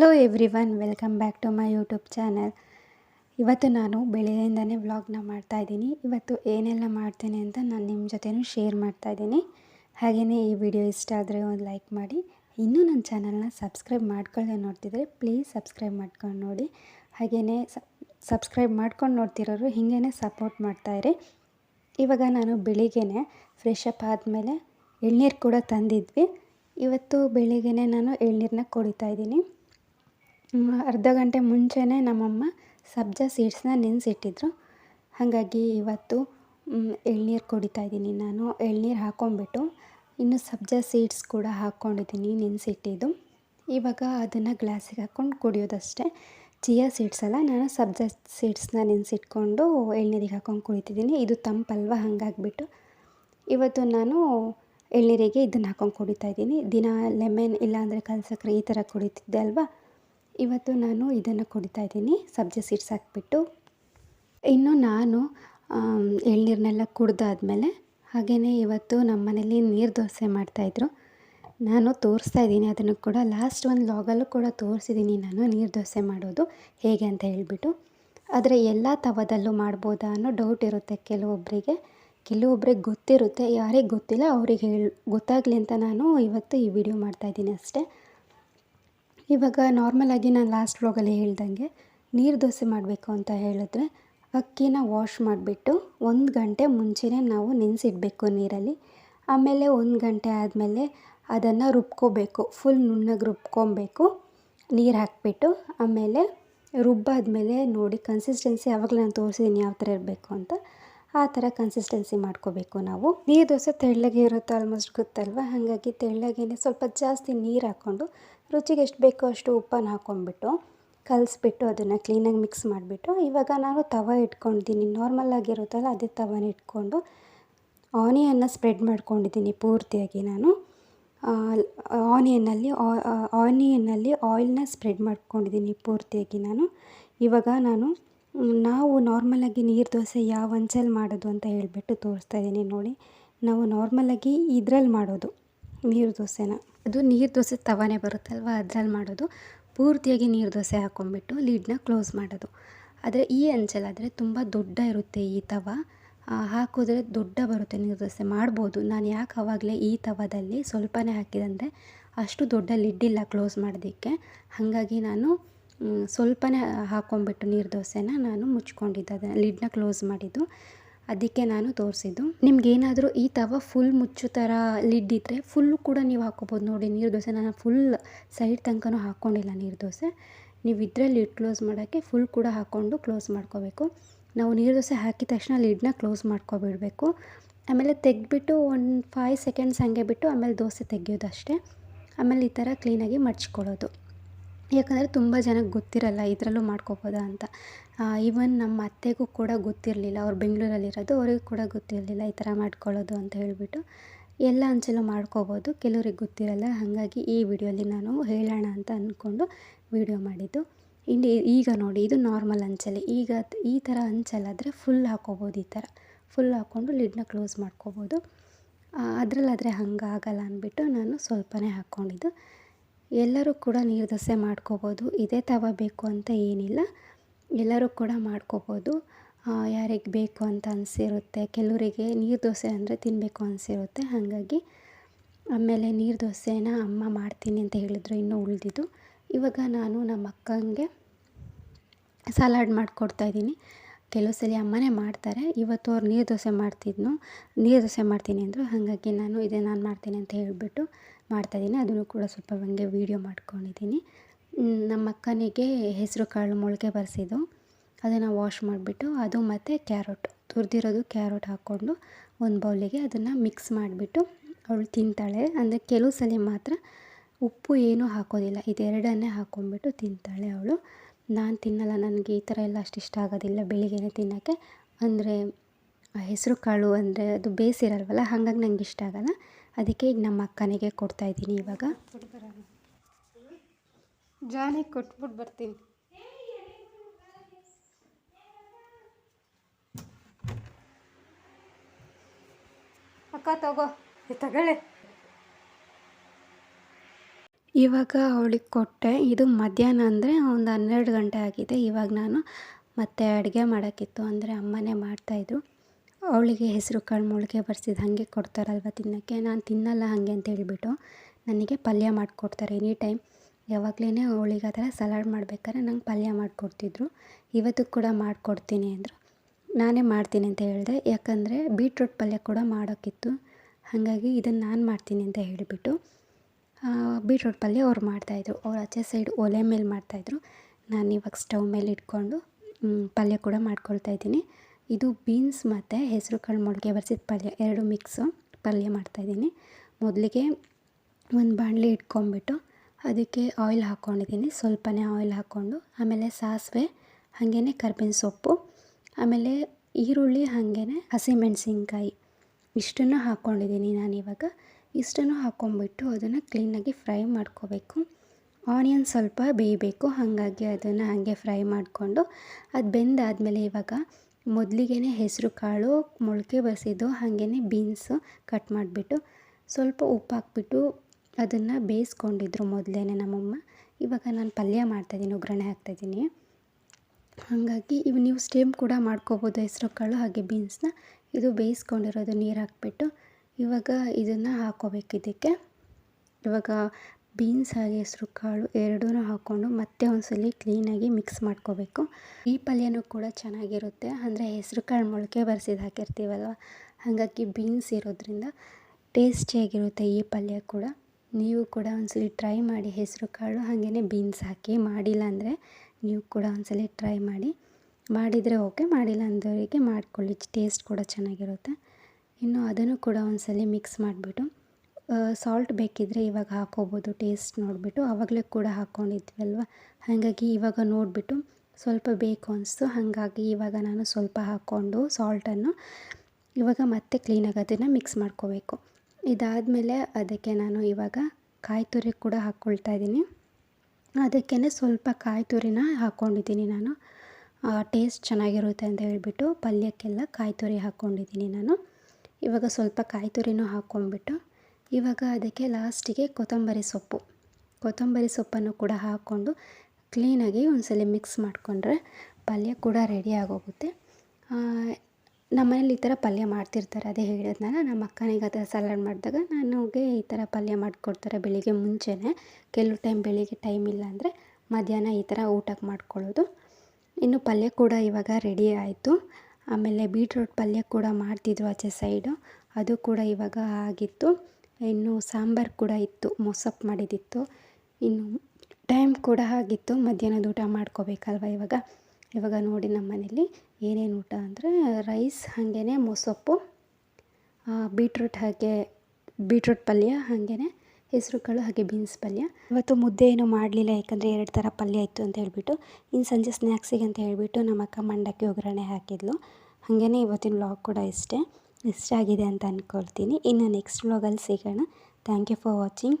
Hello everyone welcome back to my YouTube channel ಇವತ್ತು ನಾನು ಬೆಳಗ್ಗೆಯಿಂದನೇ ವ್ಲಾಗ್ನ ಮಾಡ್ತಾಯಿದ್ದೀನಿ ಇವತ್ತು ಏನೆಲ್ಲ ಮಾಡ್ತೇನೆ ಅಂತ ನಾನು ನಿಮ್ಮ ಜೊತೆನೂ ಶೇರ್ ಮಾಡ್ತಾಯಿದ್ದೀನಿ ಹಾಗೆಯೇ ಈ ವಿಡಿಯೋ ಇಷ್ಟ ಆದರೆ ಒಂದು ಲೈಕ್ ಮಾಡಿ. ಇನ್ನೂ ನನ್ನ ಚಾನಲ್ನ ಸಬ್ಸ್ಕ್ರೈಬ್ ಮಾಡ್ಕೊಳ್ಳದೆ ನೋಡ್ತಿದ್ರೆ ಪ್ಲೀಸ್ ಸಬ್ಸ್ಕ್ರೈಬ್ ಮಾಡ್ಕೊಂಡು ನೋಡಿ. ಹಾಗೆಯೇ ಸಬ್ಸ್ಕ್ರೈಬ್ ಮಾಡ್ಕೊಂಡು ನೋಡ್ತಿರೋರು ಹೀಗೇ ಸಪೋರ್ಟ್ ಮಾಡ್ತಾಯಿರಿ ಇವಾಗ ನಾನು ಬೆಳಿಗ್ಗೆ ಫ್ರೆಶ್ ಅಪ್ ಆದಮೇಲೆ ಎಳ್ನೀರು ಕೂಡ ತಂದಿದ್ವಿ. ಇವತ್ತು ಬೆಳಿಗ್ಗೆ ನಾನು ಎಳ್ನೀರನ್ನ ಕುಡಿತಾ ಇದ್ದೀನಿ. ಅರ್ಧ ಗಂಟೆ ಮುಂಚೆನೇ ನಮ್ಮಮ್ಮ ಸಬ್ಜಾ ಸೀಡ್ಸ್ನ ನೆನೆಸಿಟ್ಟಿದ್ರು. ಹಾಗಾಗಿ ಇವತ್ತು ಎಳ್ನೀರು ಕುಡಿತಾ ಇದ್ದೀನಿ ನಾನು. ಎಳ್ನೀರು ಹಾಕ್ಕೊಂಬಿಟ್ಟು ಇನ್ನು ಸಬ್ಜಾ ಸೀಡ್ಸ್ ಕೂಡ ಹಾಕ್ಕೊಂಡಿದ್ದೀನಿ ನೆನೆಸಿಟ್ಟಿದ್ದು. ಇವಾಗ ಅದನ್ನು ಗ್ಲಾಸಿಗೆ ಹಾಕ್ಕೊಂಡು ಕುಡಿಯೋದಷ್ಟೇ. ಚಿಯಾ ಸೀಡ್ಸ್ ಅಲ್ಲ, ನಾನು ಸಬ್ಜಾ ಸೀಡ್ಸ್ನ ನೆನೆಸಿಟ್ಕೊಂಡು ಎಳ್ನೀರಿಗೆ ಹಾಕ್ಕೊಂಡು ಕುಡಿತಿದ್ದೀನಿ. ಇದು ತಂಪಲ್ವ? ಹಾಗಾಗ್ಬಿಟ್ಟು. ಇವತ್ತು ನಾನು ಎಳ್ನೀರಿಗೆ ಇದನ್ನು ಹಾಕ್ಕೊಂಡು ಕುಡಿತಾ ಇದ್ದೀನಿ. ದಿನ ಲೆಮೆನ್ ಇಲ್ಲಾಂದರೆ ಕಲ್ಸಕ್ರೆ ಈ ಥರ ಕುಡಿತಿದ್ದೆ ಅಲ್ವಾ? ಇವತ್ತು ನಾನು ಇದನ್ನು ಕುಡಿತಾ ಇದ್ದೀನಿ. ಸಬ್ಜೆ ಸೀಡ್ಸ್ ಹಾಕ್ಬಿಟ್ಟು. ಇನ್ನು ನಾನು ಎಳ್ನೀರನ್ನೆಲ್ಲ ಕುಡ್ದಾದ್ಮೇಲೆ ಹಾಗೆಯೇ ಇವತ್ತು ನಮ್ಮ ಮನೇಲಿ ನೀರು ದೋಸೆ ಮಾಡ್ತಾಯಿದ್ರು ನಾನು ತೋರಿಸ್ತಾ ಇದ್ದೀನಿ. ಅದನ್ನು ಕೂಡ ಲಾಸ್ಟ್ ಒಂದು ಲಾಗಲ್ಲೂ ಕೂಡ ತೋರಿಸಿದ್ದೀನಿ ನಾನು ನೀರು ದೋಸೆ ಮಾಡೋದು. ಹೇಗೆ ಅಂತ ಹೇಳಿಬಿಟ್ಟು. ಆದರೆ ಎಲ್ಲ ತವದಲ್ಲೂ ಮಾಡ್ಬೋದಾ ಅನ್ನೋ ಡೌಟ್ ಇರುತ್ತೆ ಕೆಲವೊಬ್ಬರಿಗೆ ಕೆಲವೊಬ್ರಿಗೆ ಗೊತ್ತಿರುತ್ತೆ. ಯಾರಿಗೆ ಗೊತ್ತಿಲ್ಲ, ಅವ್ರಿಗೆ ಹೇಳಿ ಗೊತ್ತಾಗಲಿ ಅಂತ ನಾನು ಇವತ್ತು ಈ ವಿಡಿಯೋ ಮಾಡ್ತಾಯಿದ್ದೀನಿ ಅಷ್ಟೇ. ಇವಾಗ ನಾರ್ಮಲಾಗಿ ನಾನು ಲಾಸ್ಟ್ ವ್ಲಾಗಲ್ಲಿ ಹೇಳ್ದಂಗೆ, ನೀರು ದೋಸೆ ಮಾಡಬೇಕು ಅಂತ ಹೇಳಿದ್ರೆ, ಅಕ್ಕಿನ ವಾಶ್ ಮಾಡಿಬಿಟ್ಟು ಒಂದು ಗಂಟೆ ಮುಂಚೆನೇ ನಾವು ನೆನೆಸಿಡಬೇಕು ನೀರಲ್ಲಿ. ಆಮೇಲೆ ಒಂದು ಗಂಟೆ ಆದಮೇಲೆ ಅದನ್ನು ರುಬ್ಕೋಬೇಕು ಫುಲ್ ನುಣ್ಣಗೆ ರುಬ್ಕೊಬೇಕು. ನೀರು ಹಾಕಿಬಿಟ್ಟು ಆಮೇಲೆ ರುಬ್ಬಾದ್ಮೇಲೆ ನೋಡಿ ಕನ್ಸಿಸ್ಟೆನ್ಸಿ ಆವಾಗಲೇ ನಾನು ತೋರಿಸಿದ್ದೀನಿ ಯಾವ ಥರ ಇರಬೇಕು ಅಂತ. ಆ ಥರ ಕನ್ಸಿಸ್ಟೆನ್ಸಿ ಮಾಡ್ಕೋಬೇಕು ನಾವು. ನೀರು ದೋಸೆ ತೆಳ್ಳಗೆ ಇರುತ್ತೆ ಆಲ್ಮೋಸ್ಟ್ ಗೊತ್ತಲ್ವ? ಹಾಗಾಗಿ ತೆಳ್ಳಗೇ ಸ್ವಲ್ಪ ಜಾಸ್ತಿ ನೀರು ಹಾಕ್ಕೊಂಡು ರುಚಿಗೆ ಎಷ್ಟು ಬೇಕೋ ಅಷ್ಟು ಉಪ್ಪನ್ನು ಹಾಕ್ಕೊಂಡ್ಬಿಟ್ಟು ಕಲಿಸ್ಬಿಟ್ಟು ಅದನ್ನು ಕ್ಲೀನಾಗಿ ಮಿಕ್ಸ್ ಮಾಡಿಬಿಟ್ಟು ಇವಾಗ ನಾನು ತವ ಇಟ್ಕೊಂಡಿದ್ದೀನಿ. ನಾರ್ಮಲ್ ಆಗಿರುತ್ತಲ್ಲ ಅದೇ ತವನ ಇಟ್ಕೊಂಡು ಆನಿಯನ್ನ ಸ್ಪ್ರೆಡ್ ಮಾಡ್ಕೊಂಡಿದ್ದೀನಿ ಪೂರ್ತಿಯಾಗಿ ನಾನು. ಆನಿಯನ್ನಲ್ಲಿ ಆನಿಯನ್ನಲ್ಲಿ ಆಯಿಲ್ನ ಸ್ಪ್ರೆಡ್ ಮಾಡ್ಕೊಂಡಿದ್ದೀನಿ ಪೂರ್ತಿಯಾಗಿ ನಾನು. ಇವಾಗ ನಾನು ನಾವು ನಾರ್ಮಲಾಗಿ ನೀರು ದೋಸೆ ಯಾವ ಹಂಚಲ್ಲಿ ಮಾಡೋದು ಅಂತ ಹೇಳಿಬಿಟ್ಟು ತೋರಿಸ್ತಾ ಇದ್ದೀನಿ ನೋಡಿ. ನಾವು ನಾರ್ಮಲಾಗಿ ಇದ್ರಲ್ಲಿ ಮಾಡೋದು ನೀರು ದೋಸೆನ. ಅದು ನೀರು ದೋಸೆ ತವಾನೆ ಬರುತ್ತಲ್ವ? ಅದ್ರಲ್ಲಿ ಮಾಡೋದು. ಪೂರ್ತಿಯಾಗಿ ನೀರು ದೋಸೆ ಹಾಕ್ಕೊಂಬಿಟ್ಟು ಲೀಡ್ನ ಕ್ಲೋಸ್ ಮಾಡೋದು. ಆದರೆ ಈ ಅಂಚಲಾದರೆ ತುಂಬ ದೊಡ್ಡ ಇರುತ್ತೆ ಈ ತವ. ಹಾಕಿದ್ರೆ ದೊಡ್ಡ ಬರುತ್ತೆ ನೀರು ದೋಸೆ. ಮಾಡ್ಬೋದು. ನಾನು ಯಾಕೆ ಆವಾಗಲೇ ಈ ತವದಲ್ಲಿ ಸ್ವಲ್ಪನೇ ಹಾಕಿದಂದರೆ ಅಷ್ಟು ದೊಡ್ಡ ಲಿಡ್ಡಿಲ್ಲ ಕ್ಲೋಸ್ ಮಾಡೋದಕ್ಕೆ. ಹಾಗಾಗಿ ನಾನು ಸ್ವಲ್ಪನೇ ಹಾಕ್ಕೊಂಬಿಟ್ಟು ನೀರು ದೋಸೆನ ನಾನು ಮುಚ್ಕೊಂಡಿದ್ದೆ ಅದನ್ನು ಲಿಡ್ನ ಕ್ಲೋಸ್ ಮಾಡಿದ್ದು. ಅದಕ್ಕೆ ನಾನು ತೋರಿಸಿದ್ದು. ನಿಮ್ಗೇನಾದರೂ ಈ ತವ ಫುಲ್ ಮುಚ್ಚು ಥರ ಲಿಡ್ ಇದ್ದರೆ ಫುಲ್ಲು ಕೂಡ ನೀವು ಹಾಕ್ಕೋಬೋದು ನೋಡಿ, ನೀರು ದೋಸೆ ನಾನು ಫುಲ್ ಸೈಡ್ ತನಕನೂ ಹಾಕ್ಕೊಂಡಿಲ್ಲ ನೀರು ದೋಸೆ. ನೀವು ಇದ್ರೆ ಲಿಡ್ ಕ್ಲೋಸ್ ಮಾಡೋಕ್ಕೆ ಫುಲ್ ಕೂಡ ಹಾಕ್ಕೊಂಡು ಕ್ಲೋಸ್ ಮಾಡ್ಕೋಬೇಕು. ನಾವು ನೀರು ದೋಸೆ ಹಾಕಿದ ತಕ್ಷಣ ಲಿಡ್ನ ಕ್ಲೋಸ್ ಮಾಡ್ಕೊಬಿಡಬೇಕು. ಆಮೇಲೆ ತೆಗೆದ್ಬಿಟ್ಟು ಒಂದು ಫೈವ್ ಸೆಕೆಂಡ್ಸ್ ಹಾಗೆ ಬಿಟ್ಟು ಆಮೇಲೆ ದೋಸೆ ತೆಗೆಯೋದು ಅಷ್ಟೇ ಆಮೇಲೆ ಈ ಥರ ಕ್ಲೀನಾಗಿ ಮಡ್ಚ್ಕೊಳ್ಳೋದು. ಯಾಕಂದರೆ ತುಂಬ ಜನಕ್ಕೆ ಗೊತ್ತಿರಲ್ಲ, ಇದರಲ್ಲೂ ಮಾಡ್ಕೋಬೋದಾ ಅಂತ. ಈವನ್ ನಮ್ಮ ಅತ್ತೆಗೂ ಕೂಡ ಗೊತ್ತಿರಲಿಲ್ಲ, ಅವ್ರು ಬೆಂಗಳೂರಲ್ಲಿರೋದು, ಅವ್ರಿಗೂ ಕೂಡ ಗೊತ್ತಿರಲಿಲ್ಲ ಈ ಥರ ಮಾಡ್ಕೊಳ್ಳೋದು ಅಂತ ಹೇಳಿಬಿಟ್ಟು. ಎಲ್ಲ ಅಂಚಲ್ಲೂ ಮಾಡ್ಕೋಬೋದು, ಕೆಲವ್ರಿಗೆ ಗೊತ್ತಿರಲ್ಲ, ಹಾಗಾಗಿ ಈ ವಿಡಿಯೋಲಿ ನಾನು ಹೇಳೋಣ ಅಂತ ಅಂದ್ಕೊಂಡು ವಿಡಿಯೋ ಮಾಡಿದ್ದು. ಇನ್ನು ಈಗ ನೋಡಿ, ಇದು ನಾರ್ಮಲ್ ಅಂಚಲ್ಲಿ ಈಗ ಈ ಥರ ಅಂಚಲ್ಲಾದರೆ ಫುಲ್ ಹಾಕ್ಕೋಬೋದು ಈ ಥರ ಫುಲ್ ಹಾಕ್ಕೊಂಡು ಲಿಡ್ನ ಕ್ಲೋಸ್ ಮಾಡ್ಕೋಬೋದು. ಅದರಲ್ಲಾದರೆ ಹಂಗಾಗಲ್ಲ ಅಂದ್ಬಿಟ್ಟು ನಾನು ಸ್ವಲ್ಪನೇ ಹಾಕ್ಕೊಂಡಿದ್ದು ಎಲ್ಲರೂ ಕೂಡ ನೀರು ದೋಸೆ ಮಾಡ್ಕೋಬೋದು. ಇದೇ ತವ ಬೇಕು ಅಂತ ಏನಿಲ್ಲ. ಎಲ್ಲರೂ ಕೂಡ ಮಾಡ್ಕೋಬೋದು. ಯಾರಿಗೆ ಬೇಕು ಅಂತ ಅನಿಸಿರುತ್ತೆ. ಕೆಲವರಿಗೆ ನೀರು ದೋಸೆ ಅಂದರೆ ತಿನ್ನಬೇಕು ಅನಿಸಿರುತ್ತೆ. ಹಾಗಾಗಿ ಆಮೇಲೆ ನೀರು ದೋಸೆನ ಅಮ್ಮ ಮಾಡ್ತೀನಿ ಅಂತ ಹೇಳಿದ್ರು, ಇನ್ನೂ ಉಳಿದಿದ್ದು. ಇವಾಗ ನಾನು ನಮ್ಮ ಅಕ್ಕಂಗೆ ಸಲಾಡ್ ಮಾಡಿಕೊಡ್ತಾಯಿದ್ದೀನಿ ಕೆಲವು ಸಲ ಅಮ್ಮನೇ ಮಾಡ್ತಾರೆ. ಇವತ್ತು ಅವ್ರು ನೀರು ದೋಸೆ ಮಾಡ್ತಿದ್ನು. ನೀರು ದೋಸೆ ಮಾಡ್ತೀನಿ ಅಂದರು. ಹಾಗಾಗಿ ನಾನು ಇದೇ ನಾನು ಮಾಡ್ತೀನಿ ಅಂತ ಹೇಳಿಬಿಟ್ಟು ಮಾಡ್ತಾಯಿದ್ದೀನಿ ಅದನ್ನು ಕೂಡ ಸ್ವಲ್ಪ ಹಂಗೆ ವೀಡಿಯೋ ಮಾಡ್ಕೊಂಡಿದ್ದೀನಿ. ನಮ್ಮ ಅಕ್ಕನಿಗೆ ಹೆಸರು ಕಾಳು ಮೊಳಕೆ ಬರೆಸಿದ್ದು. ಅದನ್ನು ವಾಶ್ ಮಾಡಿಬಿಟ್ಟು ಅದು ಮತ್ತು ಕ್ಯಾರೋಟ್. ತುರಿದಿರೋದು ಕ್ಯಾರೋಟ್ ಹಾಕ್ಕೊಂಡು ಒಂದು ಬೌಲಿಗೆ ಅದನ್ನು ಮಿಕ್ಸ್ ಮಾಡಿಬಿಟ್ಟು ಅವಳು ತಿಂತಾಳೆ. ಅಂದರೆ ಕೆಲವು ಸಲ ಮಾತ್ರ ಉಪ್ಪು ಏನೂ ಹಾಕೋದಿಲ್ಲ. ಇದೆರಡನ್ನೇ ಹಾಕ್ಕೊಂಬಿಟ್ಟು ತಿಂತಾಳೆ ಅವಳು. ನಾನು ತಿನ್ನಲ್ಲ, ನನಗೆ ಈ ಥರ ಎಲ್ಲ ಅಷ್ಟು ಇಷ್ಟ ಆಗೋದಿಲ್ಲ ಬೆಳಿಗ್ಗೆನೇ ತಿನ್ನೋಕ್ಕೆ. ಅಂದರೆ ಹೆಸರು ಕಾಳು ಅಂದರೆ ಅದು ಬೇಸಿರಲ್ವಲ್ಲ, ಹಾಗಾಗಿ ನಂಗೆ ಇಷ್ಟ ಆಗಲ್ಲ. ಅದಕ್ಕೆ ಈಗ ನಮ್ಮ ಅಕ್ಕನಿಗೆ ಕೊಡ್ತಾ ಇದ್ದೀನಿ ಇವಾಗ. ಜಾನಿಗೆ ಕೊಟ್ಬಿಟ್ಟು ಬರ್ತೀನಿ. ಅಕ್ಕ, ತಗೋ. ತಗೊಳ್ಳೆ. ಇವಾಗ ಅವಳಿಗೆ ಕೊಟ್ಟೆ. ಇದು ಮಧ್ಯಾಹ್ನ ಅಂದರೆ ಒಂದು ಹನ್ನೆರಡು ಗಂಟೆ ಆಗಿದೆ. ಇವಾಗ ನಾನು ಮತ್ತೆ ಅಡುಗೆ ಮಾಡೋಕ್ಕಿತ್ತು. ಅಂದರೆ ಅಮ್ಮನೇ ಮಾಡ್ತಾಯಿದ್ರು ಅವಳಿಗೆ ಹೆಸರು ಕಾಳು ಮೊಳಕೆ ಬರ್ಸಿದ್ದು ಹಾಗೆ ಕೊಡ್ತಾರಲ್ವ ತಿನ್ನೋಕ್ಕೆ. ನಾನು ತಿನ್ನಲ್ಲ ಹಾಗೆ ಅಂತ ಹೇಳಿಬಿಟ್ಟು ನನಗೆ ಪಲ್ಯ ಮಾಡಿಕೊಡ್ತಾರೆ ಎನಿ ಟೈಮ್. ಯಾವಾಗಲೇ ಅವಳಿಗೆ ಆ ಥರ ಸಲಾಡ್ ಮಾಡ್ಬೇಕಾದ್ರೆ ನಂಗೆ ಪಲ್ಯ ಮಾಡಿಕೊಡ್ತಿದ್ರು. ಇವತ್ತು ಕೂಡ ಮಾಡಿಕೊಡ್ತೀನಿ ಅಂದರು. ನಾನೇ ಮಾಡ್ತೀನಿ ಅಂತ ಹೇಳಿದೆ. ಯಾಕಂದರೆ ಬೀಟ್ರೂಟ್ ಪಲ್ಯ ಕೂಡ ಮಾಡೋಕ್ಕಿತ್ತು. ಹಾಗಾಗಿ ಇದನ್ನು ನಾನು ಮಾಡ್ತೀನಿ ಅಂತ ಹೇಳಿಬಿಟ್ಟು ಬೀಟ್ರೂಟ್ ಪಲ್ಯ ಅವ್ರು ಮಾಡ್ತಾಯಿದ್ರು. ಅವ್ರು ಆಚೆ ಸೈಡ್ ಒಲೆ ಮೇಲೆ ಮಾಡ್ತಾಯಿದ್ರು. ನಾನು ಇವಾಗ ಸ್ಟವ್ ಮೇಲೆ ಇಟ್ಕೊಂಡು ಪಲ್ಯ ಕೂಡ ಮಾಡ್ಕೊಳ್ತಾ ಇದ್ದೀನಿ ಇದು ಬೀನ್ಸ್ ಮತ್ತು ಹೆಸರು ಕಾಳು ಮೊಳಕೆ ಬರ್ಸಿದ ಪಲ್ಯ, ಎರಡು ಮಿಕ್ಸು ಪಲ್ಯ ಮಾಡ್ತಾಯಿದ್ದೀನಿ. ಮೊದಲಿಗೆ ಒಂದು ಬಾಣಲೆ ಇಟ್ಕೊಂಬಿಟ್ಟು ಅದಕ್ಕೆ ಆಯಿಲ್ ಹಾಕ್ಕೊಂಡಿದ್ದೀನಿ ಸ್ವಲ್ಪನೇ ಆಯಿಲ್ ಹಾಕ್ಕೊಂಡು, ಆಮೇಲೆ ಸಾಸಿವೆ ಹಾಗೇ ಕರ್ಬೇವಿನ ಸೊಪ್ಪು, ಆಮೇಲೆ ಈರುಳ್ಳಿ ಹಾಗೇ ಹಸಿಮೆಣಸಿನ್ಕಾಯಿ ಇಷ್ಟನ್ನು ಹಾಕ್ಕೊಂಡಿದ್ದೀನಿ ನಾನಿವಾಗ ಇಷ್ಟನ್ನು ಹಾಕ್ಕೊಂಬಿಟ್ಟು ಅದನ್ನು ಕ್ಲೀನಾಗಿ ಫ್ರೈ ಮಾಡ್ಕೋಬೇಕು. ಆನಿಯನ್ ಸ್ವಲ್ಪ ಬೇಯಬೇಕು, ಹಾಗಾಗಿ ಅದನ್ನು ಹಾಗೆ ಫ್ರೈ ಮಾಡಿಕೊಂಡು ಅದು ಬೆಂದಾದಮೇಲೆ ಇವಾಗ ಮೊದಲಿಗೆ ಹೆಸರು ಕಾಳು, ಮೊಳಕೆ ಬಸಿದು ಹಾಗೇ ಬೀನ್ಸು ಕಟ್ ಮಾಡಿಬಿಟ್ಟು ಸ್ವಲ್ಪ ಉಪ್ಪು ಹಾಕ್ಬಿಟ್ಟು ಅದನ್ನು ಬೇಯಿಸ್ಕೊಂಡಿದ್ರು ಮೊದಲೇ ನಮ್ಮಮ್ಮ. ಇವಾಗ ನಾನು ಪಲ್ಯ ಮಾಡ್ತಾಯಿದ್ದೀನಿ ಒಗ್ಗರಣೆ ಹಾಕ್ತಾಯಿದ್ದೀನಿ ಹಾಗಾಗಿ ಇವು ನೀವು ಸ್ಟೀಮ್ ಕೂಡ ಮಾಡ್ಕೋಬೋದು ಹೆಸರು ಕಾಳು ಹಾಗೆ ಬೀನ್ಸ್ನ ಇದು ಬೇಯಿಸ್ಕೊಂಡಿರೋದು ನೀರು ಹಾಕ್ಬಿಟ್ಟು ಇವಾಗ ಇದನ್ನು ಹಾಕ್ಕೋಬೇಕು ಇದಕ್ಕೆ. ಇವಾಗ ಬೀನ್ಸ್ ಹಾಗೆ ಹೆಸ್ರು ಕಾಳು ಎರಡೂ ಹಾಕ್ಕೊಂಡು ಮತ್ತೆ ಒಂದ್ಸಲ ಕ್ಲೀನಾಗಿ ಮಿಕ್ಸ್ ಮಾಡ್ಕೋಬೇಕು. ಈ ಪಲ್ಯನೂ ಕೂಡ ಚೆನ್ನಾಗಿರುತ್ತೆ. ಅಂದರೆ ಹೆಸ್ರು ಕಾಳು ಮೊಳಕೆ ಬರ್ಸಿದ್ದು ಹಾಕಿರ್ತೀವಲ್ವ ಹಾಗಾಗಿ ಬೀನ್ಸ್ ಇರೋದ್ರಿಂದ ಟೇಸ್ಟಿಯಾಗಿರುತ್ತೆ ಈ ಪಲ್ಯ ಕೂಡ? ನೀವು ಕೂಡ ಒಂದ್ಸಲ ಟ್ರೈ ಮಾಡಿ ಹೆಸರು ಕಾಳು ಹಾಗೆಯೇ ಬೀನ್ಸ್ ಹಾಕಿ ಮಾಡಿಲ್ಲ ಅಂದರೆ ನೀವು ಕೂಡ ಒಂದ್ಸಲ ಟ್ರೈ ಮಾಡಿ. ಮಾಡಿದರೆ ಓಕೆ ಮಾಡಿಲ್ಲ ಅಂದವರಿಗೆ ಮಾಡ್ಕೊಳ್ಳಿ ಟೇಸ್ಟ್ ಕೂಡ ಚೆನ್ನಾಗಿರುತ್ತೆ. ಇನ್ನು ಅದನ್ನು ಕೂಡ ಒಂದ್ಸಲ ಮಿಕ್ಸ್ ಮಾಡಿಬಿಟ್ಟು ಸಾಲ್ಟ್ ಬೇಕಿದ್ದರೆ ಇವಾಗ ಹಾಕ್ಕೋಬೋದು ಟೇಸ್ಟ್ ನೋಡಿಬಿಟ್ಟು. ಆವಾಗಲೇ ಕೂಡ ಹಾಕ್ಕೊಂಡಿದ್ವಿ ಅಲ್ವ? ಹಾಗಾಗಿ ಇವಾಗ ನೋಡಿಬಿಟ್ಟು ಸ್ವಲ್ಪ ಬೇಕು ಅನಿಸ್ತು. ಹಾಗಾಗಿ ಇವಾಗ ನಾನು ಸ್ವಲ್ಪ ಹಾಕ್ಕೊಂಡು ಸಾಲ್ಟನ್ನು ಇವಾಗ ಮತ್ತೆ ಕ್ಲೀನಾಗಿ ಅದನ್ನು ಮಿಕ್ಸ್ ಮಾಡ್ಕೋಬೇಕು. ಇದಾದಮೇಲೆ ಅದಕ್ಕೆ ನಾನು ಇವಾಗ ಕಾಯಿ ತುರಿ ಕೂಡ ಹಾಕ್ಕೊಳ್ತಾ ಇದ್ದೀನಿ. ಅದಕ್ಕೇ ಸ್ವಲ್ಪ ಕಾಯಿ ತುರಿನ ಹಾಕ್ಕೊಂಡಿದ್ದೀನಿ ನಾನು. ಟೇಸ್ಟ್ ಚೆನ್ನಾಗಿರುತ್ತೆ ಅಂತ ಹೇಳಿಬಿಟ್ಟು ಪಲ್ಯಕ್ಕೆಲ್ಲ ಕಾಯಿ ತುರಿ ಹಾಕ್ಕೊಂಡಿದ್ದೀನಿ ನಾನು. ಇವಾಗ ಸ್ವಲ್ಪ ಕಾಯಿ ತುರಿನೂ ಹಾಕ್ಕೊಂಡ್ಬಿಟ್ಟು ಇವಾಗ ಅದಕ್ಕೆ ಲಾಸ್ಟಿಗೆ ಕೊತ್ತಂಬರಿ ಸೊಪ್ಪು. ಕೊತ್ತಂಬರಿ ಸೊಪ್ಪನ್ನು ಕೂಡ ಹಾಕ್ಕೊಂಡು ಕ್ಲೀನಾಗಿ ಒಂದ್ಸಲ ಮಿಕ್ಸ್ ಮಾಡಿಕೊಂಡ್ರೆ ಪಲ್ಯ ಕೂಡ ರೆಡಿ ಆಗೋಗುತ್ತೆ. ನಮ್ಮ ಮನೇಲಿ ಈ ಥರ ಪಲ್ಯ ಮಾಡ್ತಿರ್ತಾರೆ, ಅದೇ ಹೇಳಿದ್ನಲ್ಲ ನಮ್ಮ ಅಕ್ಕನಿಗೆ ಆ ಥರ ಸಲಾಡ್ ಮಾಡಿದಾಗ ನನಗೆ ಈ ಥರ ಪಲ್ಯ ಮಾಡಿಕೊಡ್ತಾರೆ ಬೆಳಿಗ್ಗೆ ಮುಂಚೆನೇ. ಕೆಲವು ಟೈಮ್ ಬೆಳಿಗ್ಗೆ ಟೈಮ್ ಇಲ್ಲ ಅಂದರೆ ಮಧ್ಯಾಹ್ನ ಈ ಥರ ಊಟಕ್ಕೆ ಮಾಡ್ಕೊಳ್ಳೋದು. ಇನ್ನು ಪಲ್ಯ ಕೂಡ ಇವಾಗ ರೆಡಿ ಆಯಿತು. ಆಮೇಲೆ ಬೀಟ್ರೋಟ್ ಪಲ್ಯ ಕೂಡ ಮಾಡ್ತಿದ್ರು ಆಚೆ ಸೈಡು. ಅದು ಕೂಡ ಇವಾಗ ಆಗಿತ್ತು. ಇನ್ನು ಸಾಂಬಾರು ಕೂಡ ಇತ್ತು ಮೊಸಪ್ಪು ಮಾಡಿದ್ದಿತ್ತು ಇನ್ನು ಟೈಮ್ ಕೂಡ ಆಗಿತ್ತು, ಮಧ್ಯಾಹ್ನದ ಊಟ ಮಾಡ್ಕೋಬೇಕಲ್ವ ಇವಾಗ? ಇವಾಗ ನೋಡಿ ನಮ್ಮ ಮನೇಲಿ ಏನೇನು ಊಟ ಅಂದರೆ ರೈಸ್ ಹಾಗೇ ಮೊಸಪ್ಪು ಬೀಟ್ರೂಟ್ ಹಾಗೆ, ಬೀಟ್ರೂಟ್ ಪಲ್ಯ ಹಾಗೇ ಹೆಸರು ಕಾಳು, ಹಾಗೆ ಬೀನ್ಸ್ ಪಲ್ಯ. ಇವತ್ತು ಮುದ್ದೆ ಏನೂ ಮಾಡಲಿಲ್ಲ, ಯಾಕಂದರೆ ಎರಡು ಥರ ಪಲ್ಯ ಇತ್ತು ಅಂತ ಹೇಳಿಬಿಟ್ಟು. ಇನ್ನು ಸಂಜೆ ಸ್ನ್ಯಾಕ್ಸಿಗೆ ಅಂತ ಹೇಳಿಬಿಟ್ಟು ನಮ್ಮ ಅಕ್ಕ ಮಂಡಕ್ಕಿ ಒಗ್ಗರಣೆ ಹಾಕಿದ್ಲು. ಹಾಗೇ ಇವತ್ತಿನ ವ್ಲಾಗ್ ಕೂಡ ಇಷ್ಟೇ. ಇಷ್ಟ ಆಗಿದೆ ಅಂತ ಅಂದ್ಕೊಳ್ತೀನಿ ಇನ್ನು ನೆಕ್ಸ್ಟ್ ವ್ಲಾಗಲ್ಲಿ ಸಿಗೋಣ. Thank you for watching